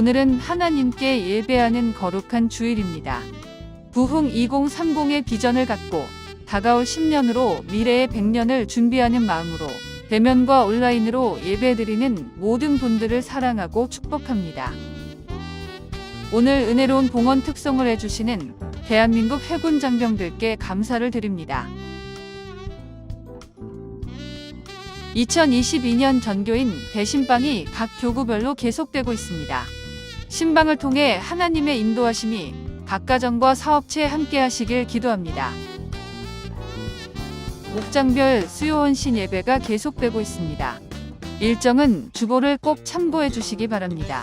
오늘은 하나님께 예배하는 거룩한 주일입니다. 부흥 2030의 비전을 갖고 다가올 10년으로 미래의 100년을 준비하는 마음으로 대면과 온라인으로 예배드리는 모든 분들을 사랑하고 축복합니다. 오늘 은혜로운 봉헌 특송을 해주시는 대한민국 해군 장병들께 감사를 드립니다. 2022년 전교인 대신방이 각 교구별로 계속되고 있습니다. 신방을 통해 하나님의 인도하심이 각 가정과 사업체에 함께 하시길 기도합니다. 목장별 수요원신 예배가 계속되고 있습니다. 일정은 주보를 꼭 참고해 주시기 바랍니다.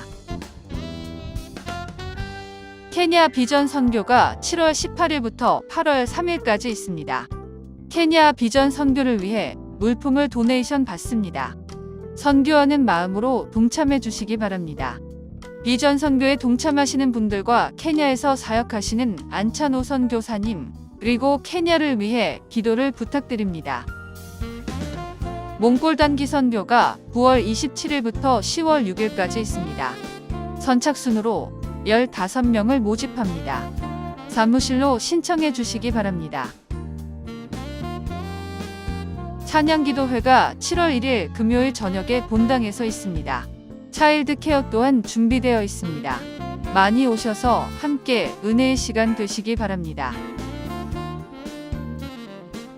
케냐 비전 선교가 7월 18일부터 8월 3일까지 있습니다. 케냐 비전 선교를 위해 물품을 도네이션 받습니다. 선교하는 마음으로 동참해 주시기 바랍니다. 비전 선교에 동참하시는 분들과 케냐에서 사역하시는 안찬호 선교사님, 그리고 케냐를 위해 기도를 부탁드립니다. 몽골 단기 선교가 9월 27일부터 10월 6일까지 있습니다. 선착순으로 15명을 모집합니다. 사무실로 신청해 주시기 바랍니다. 찬양기도회가 7월 1일 금요일 저녁에 본당에서 있습니다. 차일드 케어 또한 준비되어 있습니다. 많이 오셔서 함께 은혜의 시간 되시기 바랍니다.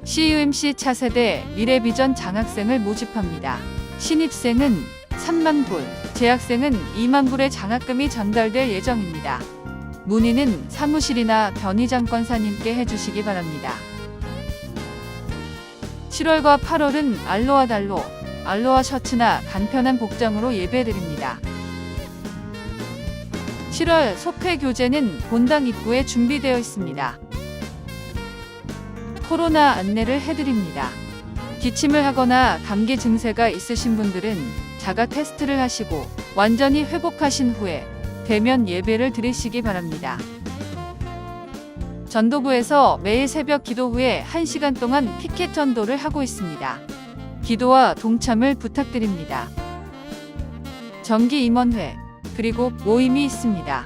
CUMC 차세대 미래비전 장학생을 모집합니다. 신입생은 3만 불, 재학생은 2만 불의 장학금이 전달될 예정입니다. 문의는 사무실이나 변희장권사님께 해주시기 바랍니다. 7월과 8월은 알로아 달로, 알로아 셔츠나 간편한 복장으로 예배드립니다. 7월 소패 교재는 본당 입구에 준비되어 있습니다. 코로나 안내를 해드립니다. 기침을 하거나 감기 증세가 있으신 분들은 자가 테스트를 하시고 완전히 회복하신 후에 대면 예배를 드리시기 바랍니다. 전도부에서 매일 새벽 기도 후에 1시간 동안 피켓 전도를 하고 있습니다. 기도와 동참을 부탁드립니다. 정기 임원회 그리고 모임이 있습니다.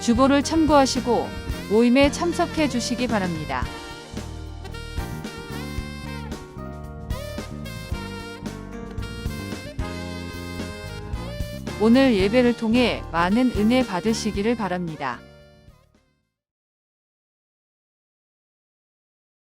주보를 참고하시고 모임에 참석해 주시기 바랍니다. 오늘 예배를 통해 많은 은혜 받으시기를 바랍니다.